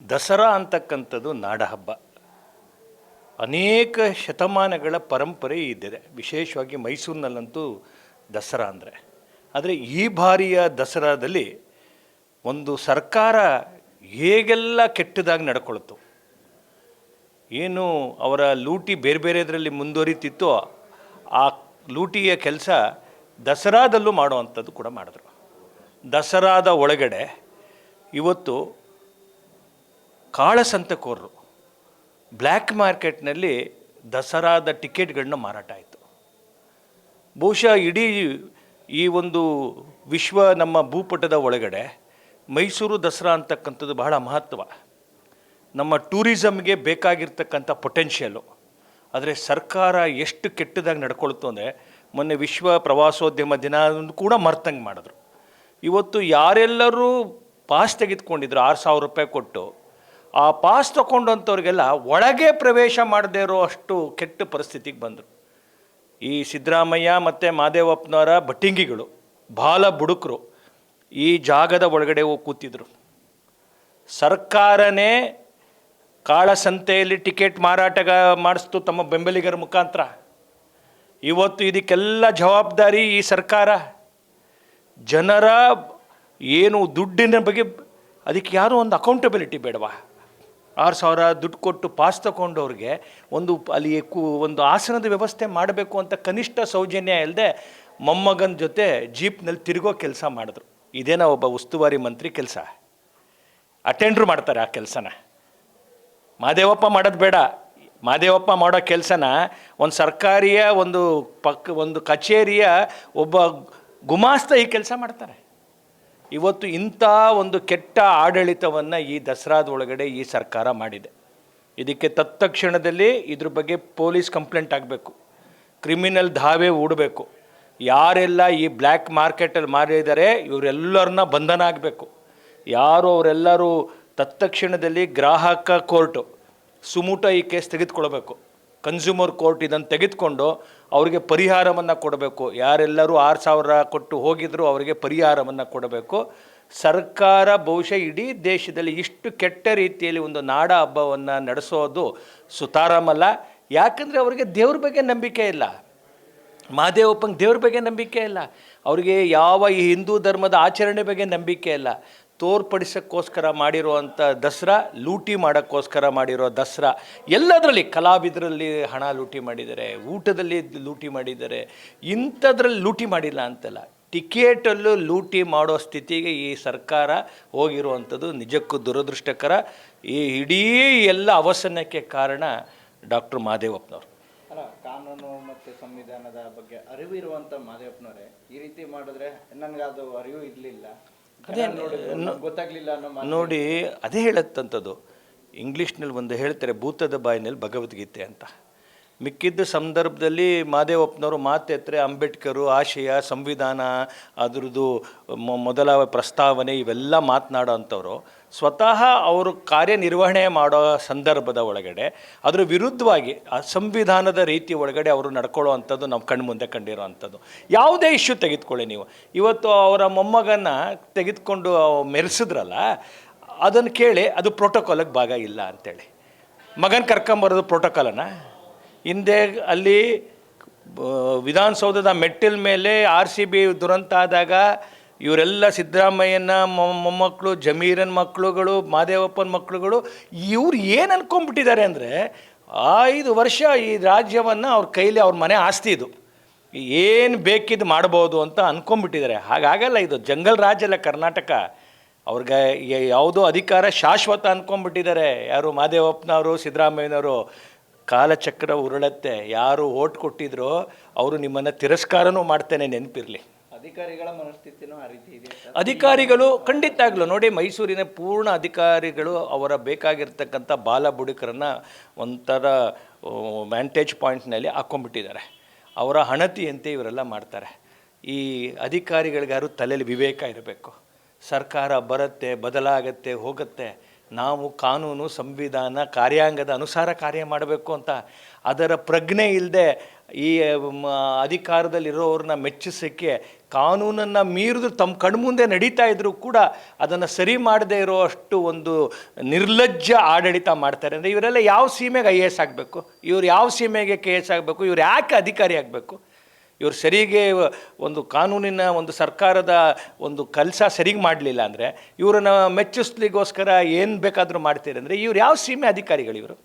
ದಸರಾ ಅಂತಕ್ಕಂಥದ್ದು ನಾಡಹಬ್ಬ. ಅನೇಕ ಶತಮಾನಗಳ ಪರಂಪರೆ ಇದ್ದಿದೆ ವಿಶೇಷವಾಗಿ ಮೈಸೂರಿನಲ್ಲಂತೂ ದಸರಾ ಅಂದರೆ. ಆದರೆ ಈ ಬಾರಿಯ ದಸರಾದಲ್ಲಿ ಒಂದು ಸರ್ಕಾರ ಹೇಗೆಲ್ಲ ಕೆಟ್ಟದಾಗಿ ನಡ್ಕೊಳ್ತು. ಏನು ಅವರ ಲೂಟಿ ಬೇರೆ ಬೇರೆದರಲ್ಲಿ ಮುಂದುವರಿತಿತ್ತೋ ಆ ಲೂಟಿಯ ಕೆಲಸ ದಸರಾದಲ್ಲೂ ಮಾಡುವಂಥದ್ದು ಕೂಡ ಮಾಡಿದ್ರು. ದಸರಾದ ಒಳಗಡೆ ಇವತ್ತು ಕಾಳಸಂತೆಕೋರರು. ಬ್ಲ್ಯಾಕ್ ಮಾರ್ಕೆಟ್ನಲ್ಲಿ ದಸರಾದ ಟಿಕೆಟ್ಗಳನ್ನ ಮಾರಾಟ ಆಯಿತು. ಬಹುಶಃ ಇಡೀ ಈ ಒಂದು ವಿಶ್ವ ನಮ್ಮ ಭೂಪಟದ ಒಳಗಡೆ ಮೈಸೂರು ದಸರಾ ಅಂತಕ್ಕಂಥದ್ದು ಬಹಳ ಮಹತ್ವ. ನಮ್ಮ ಟೂರಿಸಮ್ಗೆ ಬೇಕಾಗಿರ್ತಕ್ಕಂಥ ಪೊಟೆನ್ಷಿಯಲು ಆದರೆ ಸರ್ಕಾರ ಎಷ್ಟು ಕೆಟ್ಟದಾಗಿ ನಡ್ಕೊಳ್ತು ಅಂದರೆ ಮೊನ್ನೆ ವಿಶ್ವ ಪ್ರವಾಸೋದ್ಯಮ ದಿನ ಕೂಡ ಮರ್ತಂಗೆ ಮಾಡಿದ್ರು. ಇವತ್ತು ಯಾರೆಲ್ಲರೂ ಪಾಸ್ ತೆಗೆದುಕೊಂಡಿದ್ರು ಆರು ಸಾವಿರ ರೂಪಾಯಿ ಕೊಟ್ಟು ಆ ಪಾಸ್ ತಗೊಂಡಂಥವ್ರಿಗೆಲ್ಲ ಒಳಗೆ ಪ್ರವೇಶ ಮಾಡದೇ ಇರೋ ಅಷ್ಟು ಕೆಟ್ಟ ಪರಿಸ್ಥಿತಿಗೆ ಬಂದರು. ಈ ಸಿದ್ದರಾಮಯ್ಯ ಮತ್ತು ಮಾದೇವಪ್ಪನವರ ಭಟ್ಟಿಂಗಿಗಳು ಬಾಲ ಬುಡುಕರು ಈ ಜಾಗದ ಒಳಗಡೆ ಹೋಗಿ ಕೂತಿದ್ರು. ಸರ್ಕಾರನೇ ಕಾಳಸಂತೆಯಲ್ಲಿ ಟಿಕೆಟ್ ಮಾರಾಟ ಮಾಡಿಸ್ತು ತಮ್ಮ ಬೆಂಬಲಿಗರ ಮುಖಾಂತರ. ಇವತ್ತು ಇದಕ್ಕೆಲ್ಲ ಜವಾಬ್ದಾರಿ ಈ ಸರ್ಕಾರ. ಜನರ ಏನು ದುಡ್ಡಿನ ಬಗ್ಗೆ ಅದಕ್ಕೆ ಯಾರೂ ಒಂದು ಅಕೌಂಟಬಿಲಿಟಿ ಬೇಡವಾ? ಆರು ಸಾವಿರ ದುಡ್ಡು ಕೊಟ್ಟು ಪಾಸ್ ತಗೊಂಡವ್ರಿಗೆ ಒಂದು ಅಲ್ಲಿ ಕು ಒಂದು ಆಸನದ ವ್ಯವಸ್ಥೆ ಮಾಡಬೇಕು ಅಂತ ಕನಿಷ್ಠ ಸೌಜನ್ಯ ಇಲ್ಲದೆ ಮೊಮ್ಮಗನ ಜೊತೆ ಜೀಪ್ನಲ್ಲಿ ತಿರುಗೋ ಕೆಲಸ ಮಾಡಿದ್ರು. ಇದೇನ ಒಬ್ಬ ಉಸ್ತುವಾರಿ ಮಂತ್ರಿ ಕೆಲಸ? ಅಟೆಂಡ್ರು ಮಾಡ್ತಾರೆ ಆ ಕೆಲಸನ. ಮಾದೇವಪ್ಪ ಮಾಡೋದು ಬೇಡ. ಮಾದೇವಪ್ಪ ಮಾಡೋ ಕೆಲಸನ ಒಂದು ಸರ್ಕಾರಿಯ ಒಂದು ಪಕ್ಕ ಒಂದು ಕಚೇರಿಯ ಒಬ್ಬ ಗುಮಾಸ್ತ ಈ ಕೆಲಸ ಮಾಡ್ತಾರೆ. ಇವತ್ತು ಇಂಥ ಒಂದು ಕೆಟ್ಟ ಆಡಳಿತವನ್ನು ಈ ದಸರಾದ ಒಳಗಡೆ ಈ ಸರ್ಕಾರ ಮಾಡಿದೆ. ಇದಕ್ಕೆ ತತ್ಕ್ಷಣದಲ್ಲಿ ಇದ್ರ ಬಗ್ಗೆ ಪೊಲೀಸ್ ಕಂಪ್ಲೇಂಟ್ ಆಗಬೇಕು. ಕ್ರಿಮಿನಲ್ ಧಾವೆ ಹೂಡಬೇಕು ಯಾರೆಲ್ಲ ಈ ಬ್ಲ್ಯಾಕ್ ಮಾರ್ಕೆಟಲ್ಲಿ ಮಾರಿದ್ದಾರೆ ಇವರೆಲ್ಲರನ್ನ ಬಂಧನ ಆಗಬೇಕು. ಯಾರು ಅವರೆಲ್ಲರೂ ತತ್ಕ್ಷಣದಲ್ಲಿ ಗ್ರಾಹಕ ಕೋರ್ಟು ಸುಮೂಟ ಈ ಕೇಸ್ ತೆಗೆದುಕೊಳ್ಬೇಕು. ಕನ್ಸ್ಯೂಮರ್ ಕೋರ್ಟ್ ಇದನ್ನು ತೆಗೆದುಕೊಂಡು ಅವರಿಗೆ ಪರಿಹಾರವನ್ನು ಕೊಡಬೇಕು. ಯಾರೆಲ್ಲರೂ ಆರು ಸಾವಿರ ಕೊಟ್ಟು ಹೋಗಿದ್ರು ಅವರಿಗೆ ಪರಿಹಾರವನ್ನು ಕೊಡಬೇಕು. ಸರ್ಕಾರ ಬಹುಶಃ ಇಡೀ ದೇಶದಲ್ಲಿ ಇಷ್ಟು ಕೆಟ್ಟ ರೀತಿಯಲ್ಲಿ ಒಂದು ನಾಡ ಹಬ್ಬವನ್ನು ನಡೆಸೋದು ಸುತಾರಾಮಲ್ಲ ಯಾಕಂದರೆ ಅವರಿಗೆ ದೇವ್ರ ಬಗ್ಗೆ ನಂಬಿಕೆ ಇಲ್ಲ. ಮಹಾದೇವಪ್ಪಂಗೆ ದೇವ್ರ ಬಗ್ಗೆ ನಂಬಿಕೆ ಇಲ್ಲ. ಅವರಿಗೆ ಯಾವ ಈ ಹಿಂದೂ ಧರ್ಮದ ಆಚರಣೆ ಬಗ್ಗೆ ನಂಬಿಕೆ ಇಲ್ಲ. ತೋರ್ಪಡಿಸೋಕ್ಕೋಸ್ಕರ ಮಾಡಿರುವಂಥ ದಸರಾ, ಲೂಟಿ ಮಾಡೋಕ್ಕೋಸ್ಕರ ಮಾಡಿರೋ ದಸರಾ, ಎಲ್ಲದರಲ್ಲಿ ಕಲಾವಿದರಲ್ಲಿ ಹಣ ಲೂಟಿ ಮಾಡಿದ್ದಾರೆ, ಊಟದಲ್ಲಿ ಲೂಟಿ ಮಾಡಿದ್ದಾರೆ, ಇಂಥದ್ರಲ್ಲಿ ಲೂಟಿ ಮಾಡಿಲ್ಲ ಅಂತಲ್ಲ. ಟಿಕೆಟಲ್ಲೂ ಲೂಟಿ ಮಾಡೋ ಸ್ಥಿತಿಗೆ ಈ ಸರ್ಕಾರ ಹೋಗಿರುವಂಥದ್ದು ನಿಜಕ್ಕೂ ದುರದೃಷ್ಟಕರ. ಈ ಇಡೀ ಎಲ್ಲ ಅವಸನಕ್ಕೆ ಕಾರಣ ಡಾಕ್ಟರ್ ಮಹಾದೇವಪ್ಪನವರು ಅಲ್ಲ, ಕಾನೂನು ಮತ್ತು ಸಂವಿಧಾನದ ಬಗ್ಗೆ ಅರಿವಿರುವಂಥ ಮಾದೇವಪ್ಪನವರೇ, ಈ ರೀತಿ ಮಾಡಿದ್ರೆ ನನಗೆ ಅದು ಅರಿವು ಇರ್ಲಿಲ್ಲ. ಅದೇ ಗೊತ್ತಾಗ್ಲಿಲ್ಲ ನೋಡಿ ಅದೇ ಹೇಳತ್ತಂಥದ್ದು. ಇಂಗ್ಲೀಷ್ನಲ್ಲಿ ಒಂದು ಹೇಳ್ತಾರೆ ಭೂತದ ಬಾಯಿನಲ್ಲಿ ಭಗವದ್ಗೀತೆ ಅಂತ. ಮಿಕ್ಕಿದ್ದ ಸಂದರ್ಭದಲ್ಲಿ ಮಾದೇವಪ್ಪನವರು ಮಾತೆತ್ತರೆ ಅಂಬೇಡ್ಕರು, ಆಶಯ, ಸಂವಿಧಾನ, ಅದರದ್ದು ಮೊದಲ ಪ್ರಸ್ತಾವನೆ ಇವೆಲ್ಲ ಮಾತನಾಡೋ ಸ್ವತಃ ಅವರು ಕಾರ್ಯನಿರ್ವಹಣೆ ಮಾಡೋ ಸಂದರ್ಭದ ಒಳಗಡೆ, ಅದರ ವಿರುದ್ಧವಾಗಿ ಆ ಸಂವಿಧಾನದ ರೀತಿ ಒಳಗಡೆ ಅವರು ನಡ್ಕೊಳ್ಳೋ ಅಂಥದ್ದು ನಾವು ಕಣ್ಮುಂದೆ ಕಂಡಿರೋ ಅಂಥದ್ದು. ಯಾವುದೇ ಇಶ್ಯೂ ತೆಗೆದುಕೊಳ್ಳಿ ನೀವು. ಇವತ್ತು ಅವರ ಮೊಮ್ಮಗನ ತೆಗೆದುಕೊಂಡು ಮೆರೆಸಿದ್ರಲ್ಲ, ಅದನ್ನು ಕೇಳಿ ಅದು ಪ್ರೋಟೋಕಾಲಿಗೆ ಭಾಗ ಇಲ್ಲ ಅಂತೇಳಿ. ಮಗನ ಕರ್ಕೊಂಬರೋದು ಪ್ರೋಟೋಕಾಲನ ಹಿಂದೆ ಅಲ್ಲಿ ವಿಧಾನಸೌಧದ ಮೆಟ್ಟಿಲ್ ಮೇಲೆ ಆರ್ ಸಿ ಬಿ ದುರಂತ ಆದಾಗ ಇವರೆಲ್ಲ ಸಿದ್ದರಾಮಯ್ಯನ ಮೊಮ್- ಮೊಮ್ಮಕ್ಕಳು ಜಮೀರನ್ ಮಕ್ಕಳುಗಳು ಮಾದೇವಪ್ಪನ ಮಕ್ಕಳುಗಳು ಇವ್ರು ಏನು ಅನ್ಕೊಂಡ್ಬಿಟ್ಟಿದ್ದಾರೆ ಅಂದರೆ ಐದು ವರ್ಷ ಈ ರಾಜ್ಯವನ್ನು ಅವ್ರ ಕೈಲಿ ಅವ್ರ ಮನೆ ಆಸ್ತಿ ಇದು. ಏನು ಬೇಕಿದ್ದು ಮಾಡ್ಬೋದು ಅಂತ ಅನ್ಕೊಂಡ್ಬಿಟ್ಟಿದ್ದಾರೆ. ಹಾಗಾಗಲ್ಲ ಇದು ಜಂಗಲ್ ರಾಜ್ಯ ಅಲ್ಲ ಕರ್ನಾಟಕ. ಅವ್ರಿಗೆ ಯಾವುದೋ ಅಧಿಕಾರ ಶಾಶ್ವತ ಅನ್ಕೊಂಡ್ಬಿಟ್ಟಿದ್ದಾರೆ. ಯಾರು ಮಾದೇವಪ್ಪನವರು, ಸಿದ್ದರಾಮಯ್ಯನವರು. ಕಾಲಚಕ್ರ ಉರುಳತ್ತೆ ಯಾರು ಓಟ್ ಕೊಟ್ಟಿದ್ರೋ ಅವರು ನಿಮ್ಮನ್ನು ತಿರಸ್ಕಾರನೂ ಮಾಡ್ತೇನೆ ನೆನಪಿರಲಿ. ಅಧಿಕಾರಿಗಳ ಮನಸ್ಥಿತಿನೂ ಆ ರೀತಿ ಇದೆ ಅಧಿಕಾರಿಗಳು ಖಂಡಿತ ಆಗಲು ನೋಡಿ ಮೈಸೂರಿನ ಪೂರ್ಣ ಅಧಿಕಾರಿಗಳು ಅವರ ಬೇಕಾಗಿರ್ತಕ್ಕಂಥ ಬಾಲ ಬುಡುಕರನ್ನು ಒಂಥರ ವ್ಯಾಂಟೇಜ್ ಪಾಯಿಂಟ್ನಲ್ಲಿ ಹಾಕ್ಕೊಂಡ್ಬಿಟ್ಟಿದ್ದಾರೆ ಅವರ ಹಣತಿಯಂತೆ ಇವರೆಲ್ಲ ಮಾಡ್ತಾರೆ. ಈ ಅಧಿಕಾರಿಗಳಿಗಾರು ತಲೆಯಲ್ಲಿ ವಿವೇಕ ಇರಬೇಕು. ಸರ್ಕಾರ ಬರುತ್ತೆ ಬದಲಾಗತ್ತೆ ಹೋಗುತ್ತೆ. ನಾವು ಕಾನೂನು, ಸಂವಿಧಾನ, ಕಾರ್ಯಾಂಗದ ಅನುಸಾರ ಕಾರ್ಯ ಮಾಡಬೇಕು ಅಂತ. ಅದರ ಪ್ರಜ್ಞೆ ಇಲ್ಲದೆ ಈ ಅಧಿಕಾರದಲ್ಲಿರೋರನ್ನ ಮೆಚ್ಚಿಸೋಕ್ಕೆ ಕಾನೂನನ್ನು ಮೀರಿದು ತಮ್ಮ ಕಣ್ಮುಂದೆ ನಡೀತಾ ಇದ್ದರೂ ಕೂಡ ಅದನ್ನು ಸರಿ ಮಾಡದೇ ಇರೋ ಅಷ್ಟು ಒಂದು ನಿರ್ಲಜ್ಜ ಆಡಳಿತ ಮಾಡ್ತಾರೆ. ಅಂದರೆ ಇವರೆಲ್ಲ ಯಾವ ಸೀಮೆಗೆ ಐ ಎ ಎಸ್ ಆಗಬೇಕು? ಇವ್ರು ಯಾವ ಸೀಮೆಗೆ ಕೆ ಎಸ್ ಆಗಬೇಕು? ಇವ್ರು ಯಾಕೆ ಅಧಿಕಾರಿ ಆಗಬೇಕು? ಇವ್ರು ಸರಿಗೆ ಒಂದು ಕಾನೂನಿನ ಒಂದು ಸರ್ಕಾರದ ಒಂದು ಕೆಲಸ ಸರಿಗೆ ಮಾಡಲಿಲ್ಲ ಅಂದರೆ ಇವರನ್ನು ಮೆಚ್ಚಿಸ್ಲಿಗೋಸ್ಕರ ಏನು ಬೇಕಾದರೂ ಮಾಡ್ತೀರಂದರೆ ಇವ್ರು ಯಾವ ಸೀಮೆ ಅಧಿಕಾರಿಗಳು ಇವರು